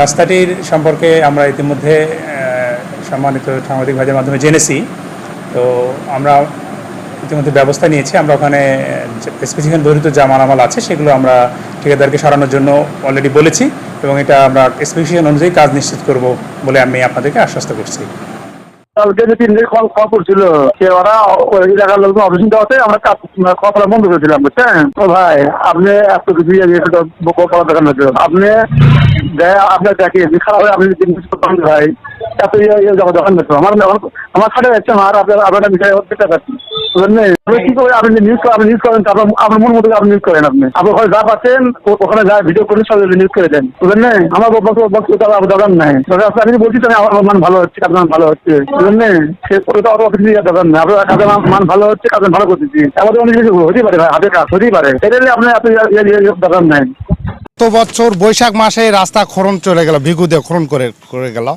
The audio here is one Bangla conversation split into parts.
রাস্তাটির সম্পর্কে আমরা ইতিমধ্যে সম্মানিত সাংবাদিক ভাইদের মাধ্যমে জেনেছি। তো আমরা ইতিমধ্যে ব্যবস্থা নিয়েছি। আমরা ওখানে স্পেসিফিক দরিদ্র যা মালামাল আছে সেগুলো আমরা ঠিকাদারকে সরানোর জন্য অলরেডি বলেছি এবং এটা আমরা স্পেসিফিকেশন অনুযায়ী কাজ নিশ্চিত করব বলে আমি আপনাদেরকে আশ্বস্ত করছি। যে কল ওরা ওই করেছিলাম ভাই, আপনি এত কিছু ইয়ে দিয়ে একটু কপলা দেখান হচ্ছে আপনি দেয় আপনার দেখে, যে খারাপ হয় আপনি জিনিস করতে ভাই। এত ইয়ে ইয়ে জমা আমার আমার- খাটে যাচ্ছে আমার আপনার আপনার বিষয় বুঝলেন আপনি কি করে, আপনি নিউজ আপনি নিউজ করেন তো আপনার আপনার মন মতো আপনি নিউজ করেন আপনি। আপনি ওখানে যা পাচ্ছেন ওখানে যা ভিডিও করে সব নিউজ করে দেন। বুঝলেন আমার বক্তব্য আপনার দরকার নাই। যদি বলছি তাহলে আমার মান ভালো হচ্ছে, আপনার ভালো হচ্ছে। বুঝলেন সে, ওটা অত কিছু দরকার নেই। আপনার মান- ভালো হচ্ছে, আপনার ভালো করতেছি। আমাদের অনেক কিছু হতেই পারে ভাই, হাতের কাজ হতেই পারে। এটা আপনি আপনি দরকার নাই। গত বছর বৈশাখ মাসে রাস্তা খরণ চলে গেল ভিগুদে খরণ করে করে গেল।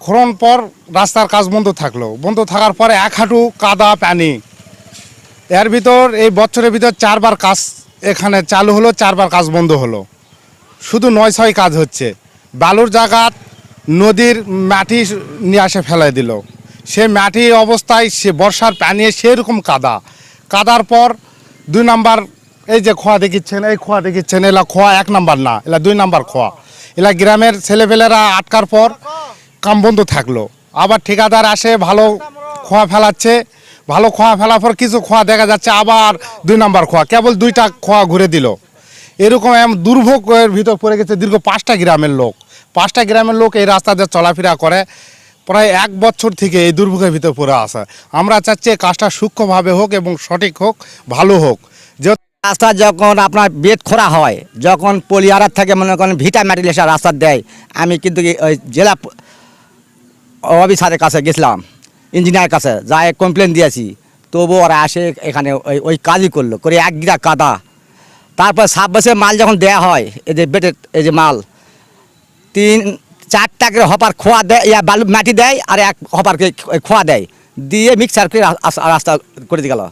খরণ পর রাস্তার কাজ বন্ধ থাকল। বন্ধ থাকার পরে এক হাঁটু কাদা পানি। এর ভিতর এই বছরের ভিতর চারবার কাজ এখানে চালু হলো, চারবার কাজ বন্ধ হলো। শুধু নয় ছয় কাজ হচ্ছে। বালুর জায়গাত নদীর মাটি নিয়ে আসে ফেলাই দিল। সে মাটি অবস্থায় সে বর্ষার পানি সেরকম কাদা। কাদার পর দুই নাম্বার এই যে খোয়া দেখিচ্ছেন, এই খোয়া দেখিচ্ছেন, এলা খোয়া এক নাম্বার না, এলা দুই নাম্বার খোয়া। এলা গ্রামের ছেলেপেলেরা আটকার পর কাম বন্ধ থাকল। আবার ঠিকাদার আসে, ভালো খোয়া ফেলাচ্ছে। ভালো খোয়া ফেলার পর কিছু খোয়া দেখা যাচ্ছে, আবার দুই নাম্বার খোয়া, কেবল দুইটা খোয়া ঘুরে দিল। এরকম দুর্ভোগের ভিতর পড়ে গেছে দীর্ঘ পাঁচটা গ্রামের লোক। পাঁচটা গ্রামের লোক এই রাস্তা দিয়ে চলাফেরা করে। প্রায় এক বছর থেকে এই দুর্ভোগের ভিতর পড়ে আসে আমরা চাচ্ছি কাজটা সূক্ষ্মভাবে হোক এবং সঠিক হোক, ভালো হোক। যে রাস্তা যখন আপনার বেদ খোরা হয়, যখন পলিয়ারার থেকে মনে করেন ভিটা ম্যাটেরিয়াল এসে রাস্তা দেয়, আমি কিন্তু ওই জেলা অফিসারের কাছে গেছিলাম ইঞ্জিনিয়ার কাছে যাই কমপ্লেন দিয়েছি। তবু ওরা আসে এখানে ওই ওই কাজই করল, করে এক গিরা কাদা। তারপর বছর মাল যখন দেয়া হয়, এই যে বেটের, এই যে মাল, তিন, চারটা করে হপার খোয়া দেয়, ইয়া বালু মাটি দেয়, আর এক হপারকে খোয়া দেয়। দিয়ে মিক্সার করে রাস্তা- করে গেল।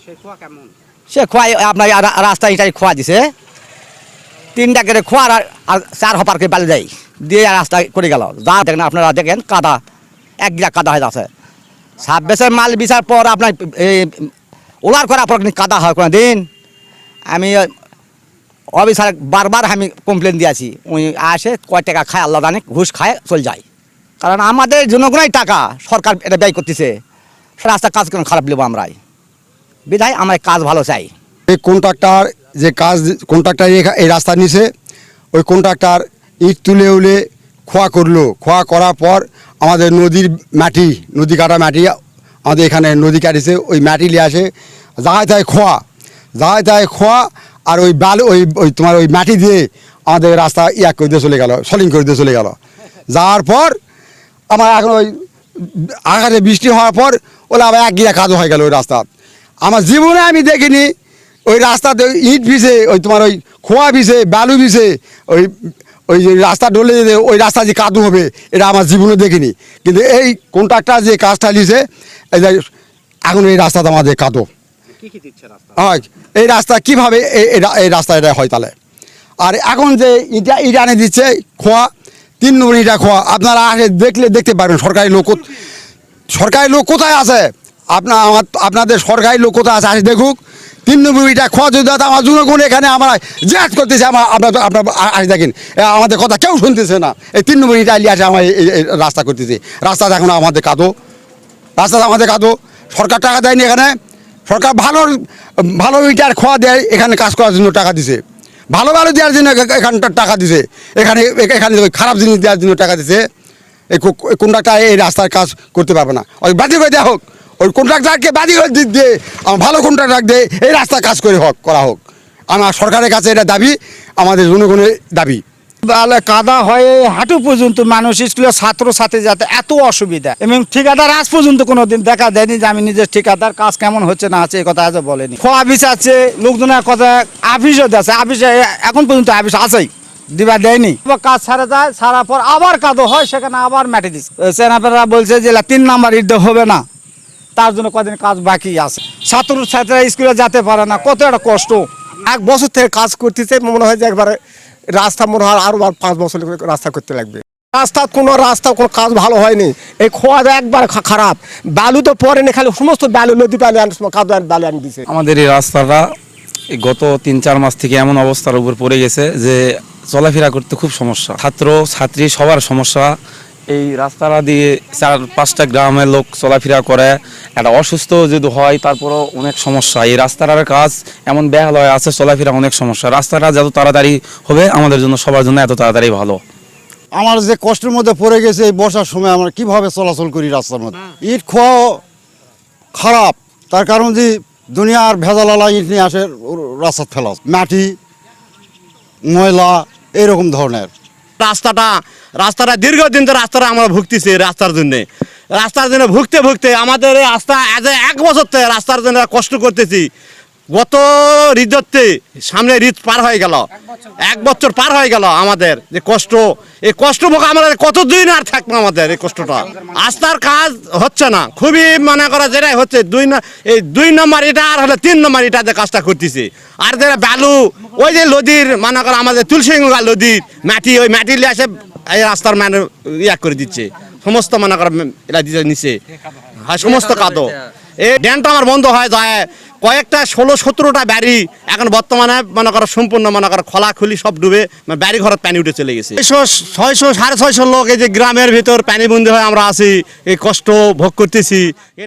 সে খোয়া আপনার রাস্তা ইটাই খোয়া দিছে। তিনটা করে খোয়ার আর- চার হপারকে বালি দেয়। দিয়ে রাস্তা করে গেল। যা দেখেন আপনারা দেখেন কাদা। এক গিরা কাদা হয়ে যাচ্ছে। ছাব্বিশের মাল বিচার পর আপনার এই ওলার করার পর কাদা হয় কোনো দিন আমি অফিসার বারবার আমি কমপ্লেন দিয়েছি উনি আসে, কয় টাকা খায়, আল্লাহ জানে, ঘুষ খায়, চলে যায়। কারণ আমাদের জনগণই টাকা। সরকার এটা ব্যয় করতেছে। রাস্তা কাজ কেন খারাপ নেব আমরাই। বিধায় আমরা কাজ ভালো চাই। এই কন্ট্রাক্টর যে কাজ কন্ট্রাক্টর এই রাস্তা নিছে, ওই কন্ট্রাক্টর ইট তুলে উলে খোয়া করল। খোয়া করার পর আমাদের নদীর মাটি, নদী কাটা মাটি, আমাদের এখানে নদী কাটিছে, ওই মাটি নিয়ে আসে যাহায় তাই খোয়া। যাহায় তাই খোয়া, আর ওই বাল, ওই ওই তোমার ওই মাটি দিয়ে আমাদের রাস্তা ইয়া করে দিয়ে চলে গেল, সলিং করে দিয়ে চলে গেল। যাওয়ার পর আমার এখন ওই আঘাতে বৃষ্টি হওয়ার পর ওলা আবার এক গিরা কাদো হয়ে গেল ওই রাস্তা। আমার জীবনে আমি দেখিনি। ওই রাস্তাতে ইট ভিসে ওই তোমার ওই খোয়া ভিসে বালু ভিসে ওই ওই যে রাস্তা ডলে যে ওই রাস্তা যে কাদু হবে এটা আমার জীবনে দেখিনি। কিন্তু এই কন্ট্রাক্টর যে কাজটা যে এখন এই রাস্তাটা আমাদের কাদো। হয় এই রাস্তা কীভাবে এই- রাস্তা এটা হয় তাহলে? আর এখন যে ইটা ইটা এনে দিচ্ছে খোয়া তিন নম্বর ইটা খোয়া আপনারা আসে দেখলে দেখতে পারবেন সরকারি লোক সরকারি লোক কোথায় আছে? আপনার আমার আপনাদের সরকারি লোক কোথায় আছে? আসে দেখুক। তিন নম্বর ইটা খোয়া যদি দাদা আমার জনগণ এখানে আমরা জেদ করতেছে, আমার আপনার আপনার আসে দেখেন আমাদের কথা কেউ শুনতেছে না। এই ইটা নিয়ে আসে আমার রাস্তা করতেছে। রাস্তা এখন আমাদের কাদো। রাস্তা আমাদের কাদো। সরকার টাকা দেয়নি এখানে। সরকার ভালো ভালো ইটার খোয়া দেয়, এখানে কাজ করার জন্য টাকা দিছে। ভালো ভালো দেওয়ার জন্য এখা- এখানটার টাকা দিছে। এখানে এখানে খারাপ জিনিস দেওয়ার জন্য টাকা দিছে। এই কন্ট্রাক্টার এই রাস্তার কাজ করতে পারবে না। ওই বাতিল করে দেওয়া হোক। ওই কন্ট্রাক্টারকে বাতিল করে দিক দিয়ে, আমার ভালো কন্ট্রাক্টার দিয়ে এই রাস্তার কাজ করে হোক, করা হোক। আমার সরকারের কাছে এটা দাবি, আমাদের জনগণের দাবি। তাহলে কাদা হয়ে হাঁটু পর্যন্ত মানুষ, স্কুলের ছাত্র ছাত্রী যাতে এত অসুবিধা। এবং ঠিকাদার আজ পর্যন্ত কোনোদিন দেখা দেয়নি যে আমি নিজের ঠিকাদার, কাজ কেমন হচ্ছে না আছে এই কথা আজও বলেনি। খোয়া আফিস আছে লোকজনের কথা আফিসও আছে আফিসে এখন পর্যন্ত আফিস আছেই দিবা দেয়নি। কাজ ছাড়া যায় ছাড়ার পর আবার কাদো হয়, সেখানে আবার মাটি দিচ্ছে সেনাপেরা বলছে যে তিন নাম্বার ইট হবে না। তার জন্য কদিন কাজ বাকি আছে। ছাত্র ছাত্রীরা স্কুলে যেতে পারে না, কত একটা কষ্ট। এক বছর থেকে কাজ করতেছে, মনে হয় যে একবারে রাস্তা মনে হয় আরও আর পাঁচ বছর রাস্তা করতে লাগবে। রাস্তা কোনো রাস্তা, কোনো কাজ ভালো হয়নি। এই খোয়া একবার খারাপ। বালু তো পড়েনি খালি সমস্ত বালু, নদী বালু আন কাদু আন বালু আনি দিছে। আমাদের এই রাস্তাটা গত তিন চার মাস থেকে এমন অবস্থার উপর পড়ে গেছে যে চলাফেরা করতে খুব সমস্যা। ছাত্র, ছাত্রী সবার সমস্যা। এই রাস্তাটা দিয়ে চার পাঁচটা গ্রামের লোক চলাফেরা করে একটা অসুস্থ যদি হয় তারপরও অনেক সমস্যা। এই রাস্তাটার কাজ এমন বেহাল হয়ে আছে চলাফেরা অনেক সমস্যা। রাস্তাটা যত তাড়াতাড়ি হবে আমাদের জন্য সবার জন্য এত তাড়াতাড়ি ভালো। আমার যে কষ্টের মধ্যে পড়ে গেছে এই বর্ষার সময় আমরা কীভাবে চলাচল করি রাস্তার মধ্যে? ইট খোয়া খারাপ। তার কারণ যে দুনিয়ার ভেজালালা ইট নিয়ে আসে রাস্তা ফেলা মাটি ময়লা এরকম ধরনের। রাস্তাটা রাস্তাটা দীর্ঘদিন তো রাস্তাটা আমরা ভুগতেছি রাস্তার জন্যে। রাস্তার জন্য ভুগতে ভুগতে আমাদের এই রাস্তা এক বছর থেকে রাস্তার জন্য কষ্ট করতেছি। গত ঋততে সামনে ঋত পার হয়ে গেল। এক বছর পার। হয়ে গেল আমাদের যে কষ্ট। এই কষ্ট ভোগ আমাদের কতদিন আর থাকব আমাদের এই কষ্টটা? রাস্তার কাজ হচ্ছে না। খুবই মনে করা যেটাই হচ্ছে দুই এই দুই নম্বর এটা আর হলে তিন নম্বর এটা যে কাজটা করতেছে। আর যেটা বালু ওই যে নদীর মনে করো আমাদের তুলসীগঙ্গা নদীর মাটি ওই মাটি নিয়ে আসে এই রাস্তার মানে ইয়া করে দিচ্ছে। সমস্ত মনে করো এটা দিতে নিচে হ্যাঁ। সমস্ত কাদো। এই ড্যামটা আমার বন্ধ হয়ে যায় কয়েকটা ষোলো সতেরোটা ব্যারি এখন বর্তমানে, মনে করো সম্পূর্ণ, মনে করো খোলাখুলি সব ডুবে ব্যারি বাড়ি ঘরত পানি উঠে চলে গেছে। ছয়শো ছয়শো, সাড়ে ছয়শো লোক এই যে গ্রামের ভিতর পানি বন্দি হয়ে আমরা আছি, এই কষ্ট ভোগ করতেছি।